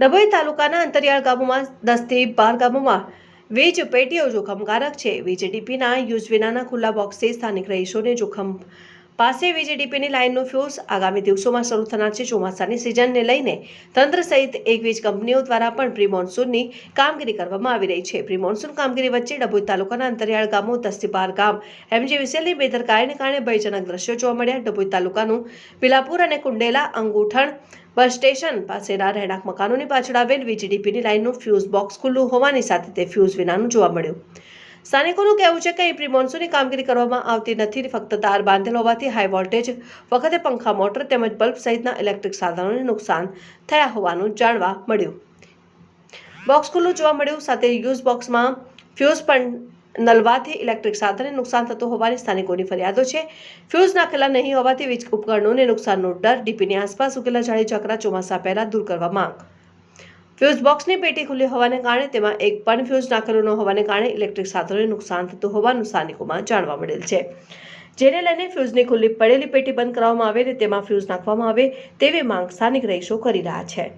ડભોઈ તાલુકાના અંતરિયાળ ગામોમાં દસથી બાર ગામોમાં વીજ પેટીઓ જોખમકારક છે. વીજડીપીના યુઝ વિનાના ખુલ્લા બોક્સથી સ્થાનિક રહીશોને જોખમ પાસે વીજડીપીની લાઇનનું ફ્યુઝ આગામી દિવસોમાં શરૂ થનાર છે. ચોમાસાની સિઝનને લઈને તંત્ર સહિત એક વીજ કંપનીઓ દ્વારા પણ પ્રી મોન્સૂનની કામગીરી કરવામાં આવી રહી છે. પ્રી મોન્સૂન કામગીરી વચ્ચે ડભોઈ તાલુકાના અંતરિયાળ ગામો દસથી બાર ગામ એમજીવીસીએલની બેદરકારીને કારણે ભયજનક દ્રશ્યો જોવા મળ્યા. ડભોઈ તાલુકાનું પિલાપુર અને કુંડેલા અંગુઠણ બસ સ્ટેશન પાસેના રહેણાંક મકાનોની પાછળ આવેલ વીજડીપીની લાઇનનું ફ્યુઝ બોક્સ ખુલ્લું હોવાની સાથે તે ફ્યુઝ વિનાનું જોવા મળ્યું. સ્થાનિકોનું કહેવું છે કે અહીં પ્રી મોન્સૂનની કામગીરી કરવામાં આવતી નથી, ફક્ત તાર બાંધેલ હોવાથી હાઈ વોલ્ટેજ વખતે પંખા મોટર તેમજ બલ્બ સહિતના ઇલેક્ટ્રિક સાધનોને નુકસાન થયા હોવાનું જાણવા મળ્યું. બોક્સ ખુલ્લું જોવા મળ્યું, સાથે યુઝ બોક્સમાં ફ્યુઝ પણ નલવાથી ઇલેક્ટ્રિક સાધનને નુકસાન થતું હોવાની સ્થાનિકોની ફરિયાદો છે. ફ્યુઝ નાખેલા નહીં હોવાથી વીજ ઉપકરણોને નુકસાનનો ડર ડીપીની આસપાસ ઉકેલા જાળી ચક્રા ચોમાસા પહેલા દૂર કરવા માંગ. ફ્યુઝ બોક્સની પેટી ખુલ્લી હોવાને કારણે તેમાં એક પણ ફ્યુઝ નાખેલો ન હોવાને કારણે ઇલેક્ટ્રિક સાધનોને નુકસાન થતું હોવાનું સ્થાનિકોમાં જાણવા મળેલ છે. જેને લઈને ફ્યુઝની ખુલ્લી પડેલી પેટી બંધ કરવામાં આવે અને તેમાં ફ્યુઝ નાખવામાં આવે તેવી માંગ સ્થાનિક રહીશો કરી રહ્યા છે.